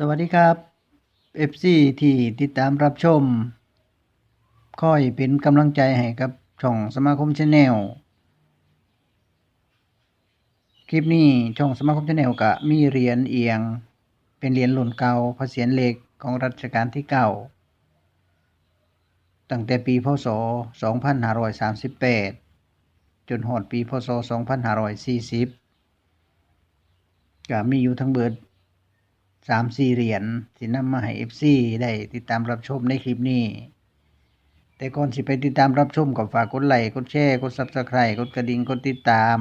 สวัสดีครับ FC ที่ติดตามรับชมคอยเป็นกำลังใจให้กับช่องสมาคมชาแนลคลิปนี้ช่องสมาคมชาแนลก็มีเหรียญเอียง เป็นเหรียญหล่นเก่าพระเศียรเหล็กของรัชกาลที่เก้าตั้งแต่ปีพศ 2538 จนหอดปีพศ 2540ก็มีอยู่ทั้งเบิด สามสี่เหรียญที่นำมาให้ FC ได้ติดตามรับชมในคลิปนี้ แต่ก่อนสิไปติดตามรับชมก็ฝากกดไลค์กดแชร์กด Subscribe กดกระดิ่งกดติดตาม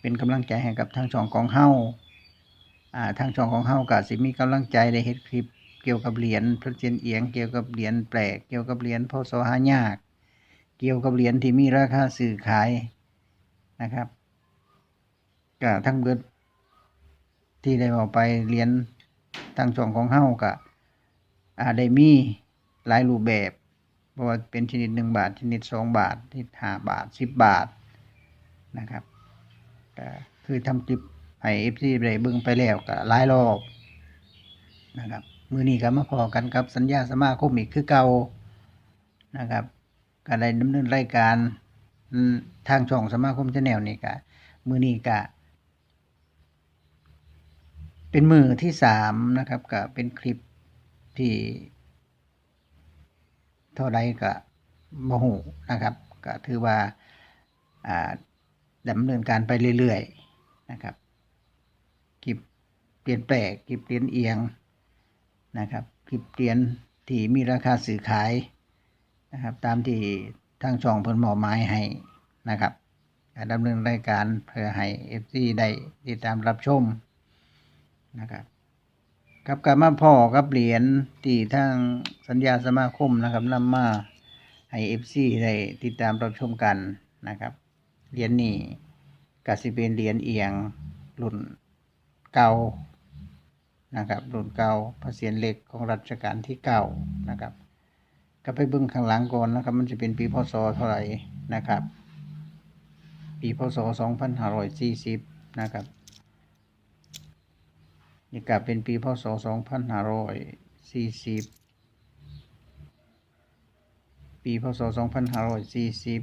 เป็นกำลังใจให้กับทางช่องของเฮาอ่าทางช่องของเฮาก็สิมีกำลังใจได้เฮ็ดคลิปเกี่ยวกับเหรียญพระเจนเอียงเกี่ยวกับเหรียญแปลกเกี่ยวกับเหรียญพศหายาก เกี่ยวกับเหรียญที่มีราคาซื้อขายนะครับก็ทั้งเบิด ที่ได้บอกไปเรียนทางช่องของเฮ้าก็อ่าได้มีหลายรูปแบบเพราะว่าเป็นชนิดหนึ่งบาท ชนิดสองบาทชนิดห้าบาทสิบบาทนะครับก็คือทำคลิปให้เอฟซีได้เบิ่งไปแล้วก็หลายรอบนะครับมือนี้ก็มาพอกันกับสัญญาสมาคมอีกคือเก่านะครับก็ได้ดำเนินรายการทางช่องสมาคมชาแนลนี่ก็มือนี้ก็ เป็นมือที่สามนะครับก็เป็นคลิปที่เท่าใดก็บ่หูนะครับก็ถือว่าดำเนินการไปเรื่อยๆนะครับคลิปเปลี่ยนแปลกคลิปเปลี่ยนเอียงนะครับคลิปเปลี่ยนที่มีราคาซื้อขายนะครับ ตามที่ทางช่องเพิ่นมอบหมายให้นะครับดำเนินรายการเพื่อให้ FC ได้ติดตามรับชม นะครับกับการมาพ่อกับเหรียญที่ทางสัญญาสมาคมนะครับนำมาให้เอฟซีได้ติดตามรับชมกันนะครับเหรียญนี้ก็สิเป็นเหรียญเอียงรุ่นเก่านะครับรุ่นเก่าพระเศียรเล็กของรัชกาลที่เก้านะครับก็ไปเบิ่งข้างหลังก่อนนะครับ มันจะเป็นปีพศเท่าไหร่นะครับ ปีพศสองพันห้าร้อยสี่สิบ นะครับนี่ก็เป็นปีพศสองพันห้าร้อยสี่สิบปีพศสองพันห้าร้อยสี่สิบ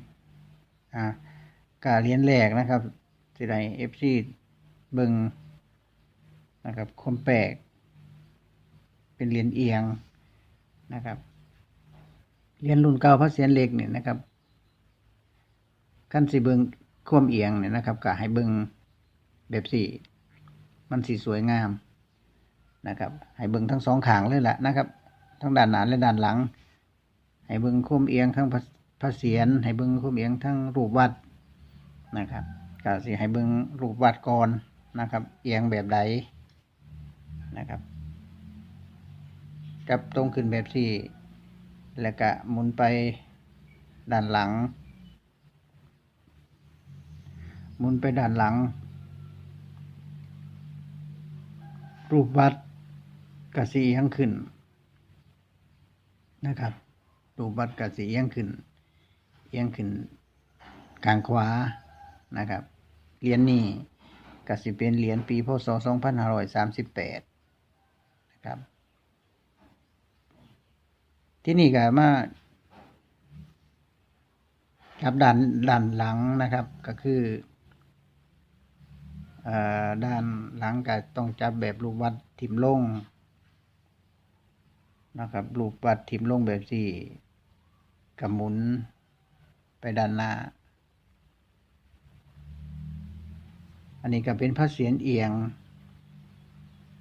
อ่ากาเรียนแรกนะครับที่ไดเอฟซีเบิงนะครับคมแปลก เป็นเหรียญเอียงนะครับเหรียญรุ่นเก่าพระเศียรเหล็กเนี่ยนะครับขั้นสีเบิงควมเอียงเนี่ยนะครับก็ให้เบิงแบบสี่ มันสีสวยงาม นะครับ ให้เบิ่งทั้งสองขางเลยแหละนะครับทั้งด้านหน้าและด้านหลัง ให้เบิ่งคุ้มเอียงทั้งพระเศียรให้เบิ่งคุ้มเอียงทั้งรูปวัดนะครับก็สิให้เบิ่งรูปวัดก่อนนะครับ เอียงแบบใดนะครับกับตรงขึ้นแบบที่แล้วก็หมุนไปด้านหลัง หมุนไปด้านหลัง รูปวัด กสีเอียังขึ้นนะครับรูปวัดกสีเอียังขึ้นเอียงขึ้นกลางขวานะครับเหรียญนี้กสิเป็นเหรียญปีพศ2538นะครับ ที่นี่ก็มาครับด้านด้านหลังนะครับก็คือเอ่อด้านหลังก็ต้องจับแบบรูปวัดทิมลง นะครับรูปวัดทิมลงแบบสี่กระหมุนไปด้านหน้า อันนี้ก็เป็นพระเศียรเอียง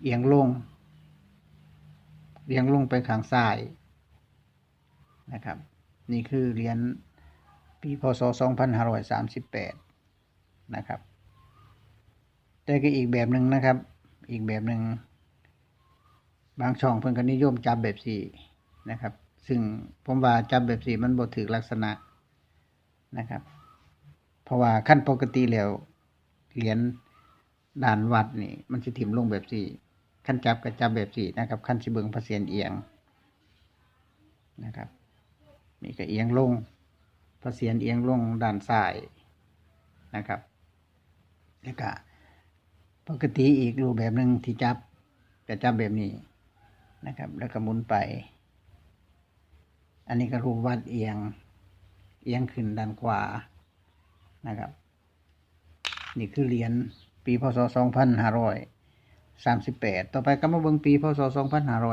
เอียงลง เอียงลงไปข้างซ้ายนะครับ นี่คือเหรียญปีพศ 2538 นะครับ แต่ก็อีกแบบหนึ่งนะครับ อีกแบบหนึ่ง บางช่องเพิ่นก็นิยมจับแบบสี่นะครับ ซึ่งผมว่าจับแบบสี่มันบ่ถือลักษณะนะครับ เพราะว่าขั้นปกติแล้วเหรียญด่านวัดนี่ มันสิถิ่มลงแบบสี่ขั้นจับก็จับแบบสี่นะครับ ขั้นสิเบิงพระเศียรเอียงนะครับนี่ก็เอียงลงพระเศียรเอียงลงด้านซ้ายนะครับแล้วก็ปกติอีกรูปแบบหนึ่งที่จับจะจับแบบนี้ นะครับ แล้วก็หมุนไป อันนี้ก็รูปวัดเอียง เอียงขึ้นด้านขวานะครับ นี่คือเหรียญปีพศ 2538 ต่อไปก็มาเบิ่งปีพศ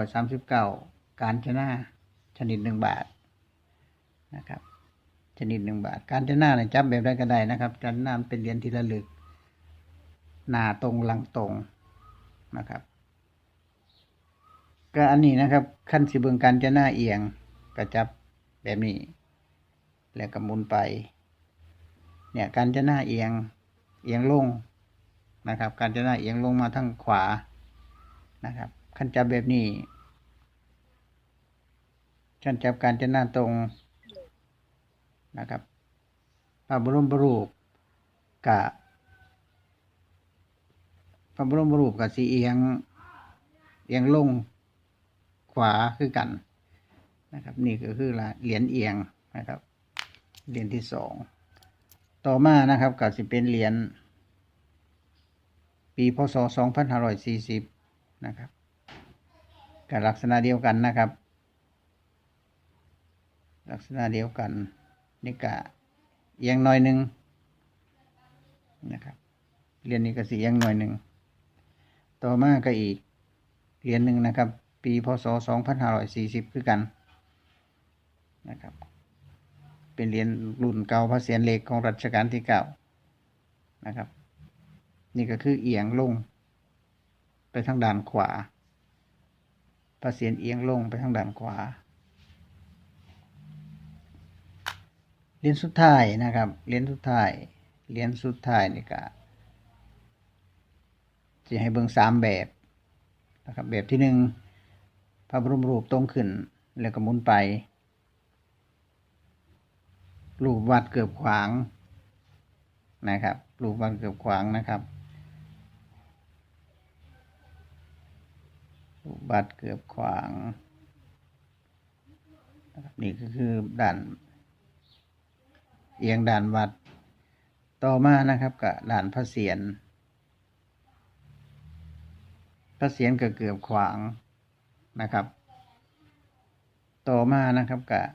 2539 การชนะชนิดหนึ่งบาทนะครับ ชนิดหนึ่งบาท การชนะเนี่ยจับแบบได้ก็ได้นะครับ การชนะเป็นเหรียญที่ระลึก หน้าตรงหลังตรงนะครับ ก็อันนี้นะครับขั้นสิเบิงการจะหน้าเอียงก็จับแบบนี้ แล้วก็หมุนไป เนี่ยการจะหน้าเอียงเอียงลงนะครับ การจะหน้าเอียงลงมาทางขวานะครับขั้นจับแบบนี้ขั้นจับการจะหน้าตรงนะครับพระบรมรูปกะพระบรมรูปกับสีเอียงเอียงลง ขวาคือกันนะครับ นี่ก็คือละเหรียญเอียงนะครับ เหรียญที่สองต่อมานะครับก็สิเป็นเหรียญปีพศ 2540 นะครับกับลักษณะเดียวกันนะครับ ลักษณะเดียวกันนี่กะเอียงหน่อยหนึ่งนะครับเหรียญนี้ก็สีเอียงหน่อยหนึ่งต่อมาก็อีกเหรียญหนึ่งนะครับ ปี พศ 2540 คือกันนะครับ เป็นเหรียญรุ่นเก่าพระเศียรเหล็กของรัชกาลที่เก้านะครับ นี่ก็คือเอียงลง ไปทางด้านขวาพระเศียรเอียงลงไปทางด้านขวาเหรียญสุดท้ายนะครับเหรียญสุดท้ายเหรียญสุดท้ายนี่ก็จะให้เบิ่งสามแบบนะครับแบบที่หนึ่ง พระบรมรูปตรงขึ้น แล้วก็หมุนไป รูปวัดเกือบขวางนะครับ รูปวัดเกือบขวางนะครับ รูปวัดเกือบขวางนี่ก็คือด่านเอียงด่านวัดต่อมานะครับกับด่านพระเศียรพระเศียรก็เกือบขวาง นะครับ ต่อมานะครับกับ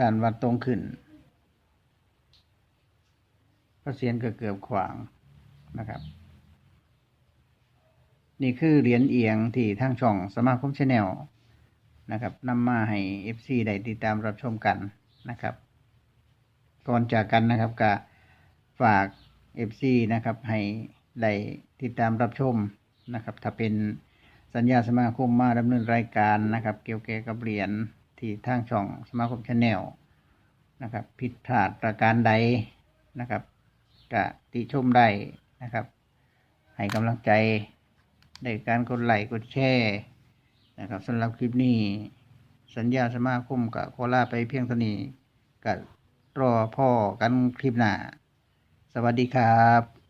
ด่านวัดตรงขึ้นพระเศียรก็เกือบขวางนะครับ นี่คือเหรียญเอียงที่ทางช่องสมาคมชาแนลนะครับนำมาให้ FC ได้ติดตามรับชมกันนะครับ ก่อนจากกันนะครับก็ฝาก FC นะครับ ให้ได้ติดตามรับชมนะครับ ถ้าเป็นสัญญาสมาคมมาดำเนินรายการนะครับ เกี่ยวแก่กับเหรียญที่ทางช่องสมาคมชาแนลนะครับผิดพลาดประการใดนะครับกะติชมได้นะครับ ให้กำลังใจในการกดไลค์กดแชร์นะครับสำหรับคลิปนี้ สัญญาสมาคมกับโคลาไปเพียงเท่านี้กับรอพ่อกันคลิปหน้า สวัสดีครับ